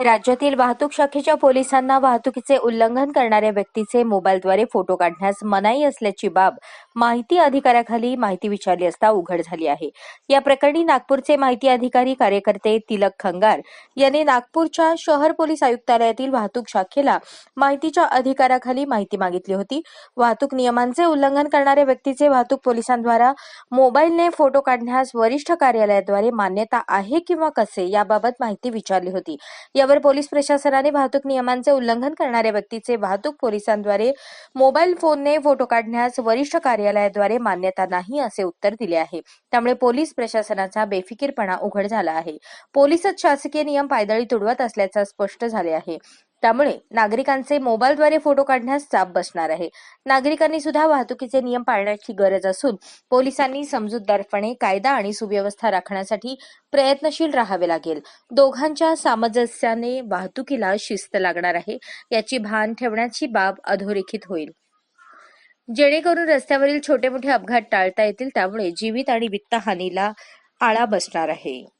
राज्यातील वाहतूक शाखेच्या पोलिसांना वाहतुकीचे उल्लंघन करणाऱ्या व्यक्तीचे मोबाईलद्वारे फोटो काढण्यास मनाई असल्याची बाब माहिती अधिकाऱ्याखाली माहिती विचारली असता उघड झाली आहे. या प्रकरणी नागपूरचे माहिती अधिकारी कार्यकर्ते तिलक खंगार यांनी नागपूरच्या शहर पोलीस आयुक्तालयातील वाहतूक शाखेला माहितीच्या अधिकाराखाली माहिती मागितली होती. वाहतूक नियमांचे उल्लंघन करणाऱ्या व्यक्तीचे वाहतूक पोलिसांद्वारा मोबाईलने फोटो काढण्यास वरिष्ठ कार्यालयाद्वारे मान्यता आहे किंवा कसे याबाबत माहिती विचारली होती. यावर पोलीस प्रशासनाने वाहतूक नियमांचे उल्लंघन करणाऱ्या व्यक्तीचे वाहतूक पोलिसांद्वारे मोबाईल फोनने फोटो काढण्यास वरिष्ठ कार्यालयाद्वारे मान्यता नाही असे उत्तर दिले आहे. त्यामुळे पोलीस प्रशासनाचा बेफिकीरपणा उघड झाला आहे. पोलिसच शासकीय नियम पायदळी तुडवत असल्याचं स्पष्ट झाले आहे. त्यामुळे नागरिकांचे मोबाईलद्वारे फोटो काढण्यास चाप बसणार आहे. नागरिकांनी सुद्धा वाहतुकीचे नियम पाळण्याची गरज असून पोलिसांनी समजूतदारपणे कायदा आणि सुव्यवस्था राखण्यासाठी प्रयत्नशील राहावे लागेल. दोघांच्या सामंजस्याने वाहतुकीला शिस्त लागणार आहे. याची भान ठेवण्याची बाब अधोरेखित होईल. जेणेकरून रस्त्यावरील छोटे मोठे अपघात टाळता येतील त्यामुळे जीवित आणि वित्तहानीला आळा बसणार आहे.